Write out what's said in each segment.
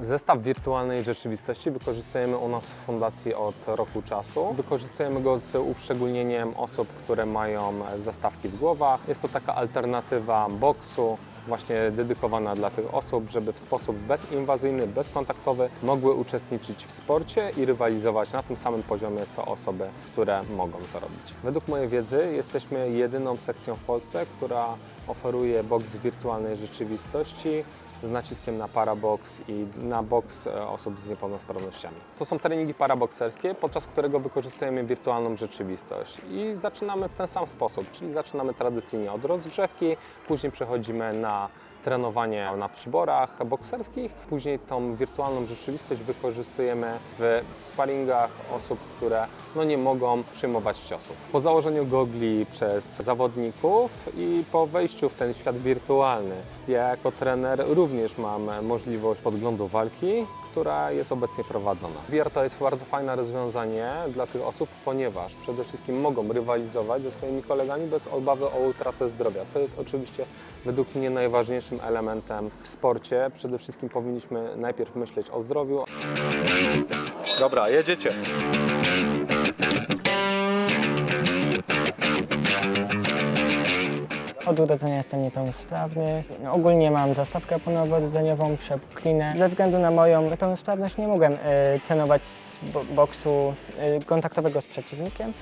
Zestaw wirtualnej rzeczywistości wykorzystujemy u nas w fundacji od roku czasu. Wykorzystujemy go z uszczególnieniem osób, które mają zastawki w głowach. Jest to taka alternatywa boksu, właśnie dedykowana dla tych osób, żeby w sposób bezinwazyjny, bezkontaktowy mogły uczestniczyć w sporcie i rywalizować na tym samym poziomie co osoby, które mogą to robić. Według mojej wiedzy jesteśmy jedyną sekcją w Polsce, która oferuje boks wirtualnej rzeczywistości z naciskiem na parabox i na boks e, osób z niepełnosprawnościami. To są treningi parabokserskie, podczas którego wykorzystujemy wirtualną rzeczywistość i zaczynamy w ten sam sposób, czyli zaczynamy tradycyjnie od rozgrzewki, później przechodzimy na trenowanie na przyborach bokserskich, później tą wirtualną rzeczywistość wykorzystujemy w sparingach osób, które no, nie mogą przyjmować ciosów. Po założeniu gogli przez zawodników i po wejściu w ten świat wirtualny, ja jako trener również mam możliwość podglądu walki, która jest obecnie prowadzona. VR to jest bardzo fajne rozwiązanie dla tych osób, ponieważ przede wszystkim mogą rywalizować ze swoimi kolegami bez obawy o utratę zdrowia, co jest oczywiście według mnie najważniejszym elementem w sporcie. Przede wszystkim powinniśmy najpierw myśleć o zdrowiu. Dobra, jedziecie. Od urodzenia jestem niepełnosprawny. No, Ogólnie mam zastawkę ponoworodzeniową, przepuklinę. Ze względu na moją niepełnosprawność nie mogłem e, cenować z bo- boksu e, kontaktowego z przeciwnikiem,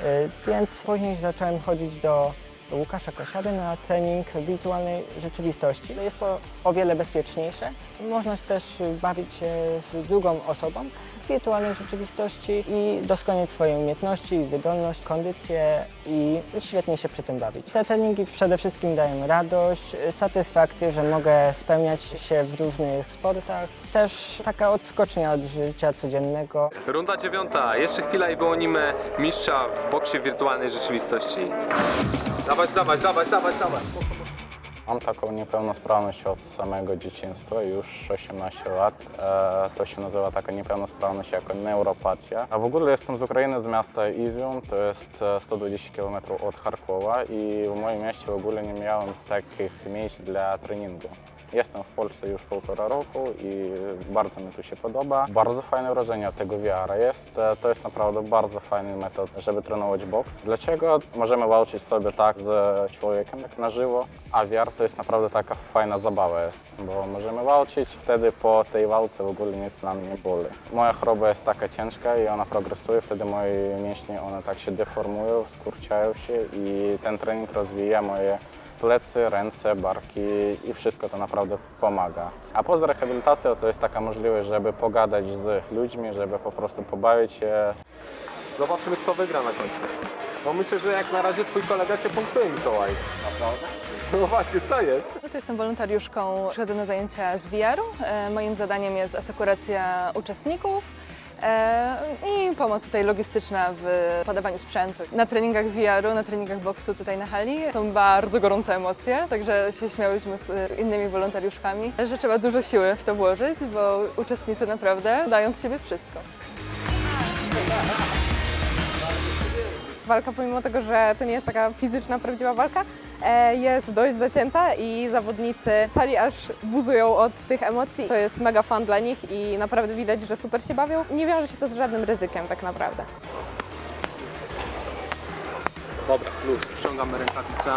e, więc później zacząłem chodzić do Łukasza Kosiady na trening wirtualnej rzeczywistości. Jest to o wiele bezpieczniejsze. Można też bawić się z drugą osobą wirtualnej rzeczywistości i doskonalić swoje umiejętności, wydolność, kondycję i świetnie się przy tym bawić. Te treningi przede wszystkim dają radość, satysfakcję, że mogę spełniać się w różnych sportach. Też taka odskocznia od życia codziennego. Runda dziewiąta. Jeszcze chwila i wyłonimy mistrza w boksie wirtualnej rzeczywistości. Dawać, dawać, dawać, dawać, dawać. Mam taką niepełnosprawność od samego dzieciństwa, już 18 lat. E, to się nazywa taka niepełnosprawność jako neuropatia. A w ogóle jestem z Ukrainy, z miasta Izium, to jest e, 120 km od Charkowa i w moim mieście w ogóle nie miałem takich miejsc dla treningu. Jestem w Polsce już półtora roku i bardzo mi tu się podoba. Bardzo fajne wrażenie od tego VR jest. To jest naprawdę bardzo fajny metod, żeby trenować boks. Dlaczego? Możemy walczyć sobie tak z człowiekiem, jak na żywo, a VR to jest naprawdę taka fajna zabawa jest, bo możemy walczyć, wtedy po tej walce w ogóle nic nam nie boli. Moja choroba jest taka ciężka i ona progresuje, wtedy moje mięśnie one tak się deformują, skurczają się i ten trening rozwija moje plecy, ręce, barki i wszystko to naprawdę pomaga. A poza rehabilitacją to jest taka możliwość, żeby pogadać z ludźmi, żeby po prostu pobawić się. Zobaczymy, kto wygra na końcu. Bo myślę, że jak na razie twój kolega cię punktuje, Mikołaj. Naprawdę? No właśnie, co jest? No to jestem wolontariuszką, przychodzę na zajęcia z VR-u. E, moim zadaniem jest asekuracja uczestników i pomoc tutaj logistyczna w podawaniu sprzętu. Na treningach VR-u, na treningach boksu tutaj na hali są bardzo gorące emocje, także się śmiałyśmy z innymi wolontariuszkami, że trzeba dużo siły w to włożyć, bo uczestnicy naprawdę dają z siebie wszystko. Walka, pomimo tego, że to nie jest taka fizyczna, prawdziwa walka, e, jest dość zacięta i zawodnicy cali aż buzują od tych emocji. To jest mega fan dla nich i naprawdę widać, że super się bawią. Nie wiąże się to z żadnym ryzykiem tak naprawdę. Dobra, luz, ściągamy rękawice.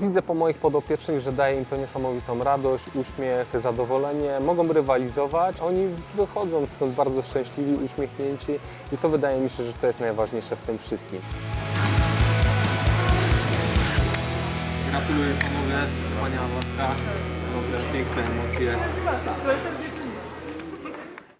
Widzę po moich podopiecznych, że daje im to niesamowitą radość, uśmiech, zadowolenie. Mogą rywalizować, oni wychodzą stąd bardzo szczęśliwi, uśmiechnięci i to wydaje mi się, że to jest najważniejsze w tym wszystkim. Gratuluję panowie, wspaniała walka, dobre, piękne emocje.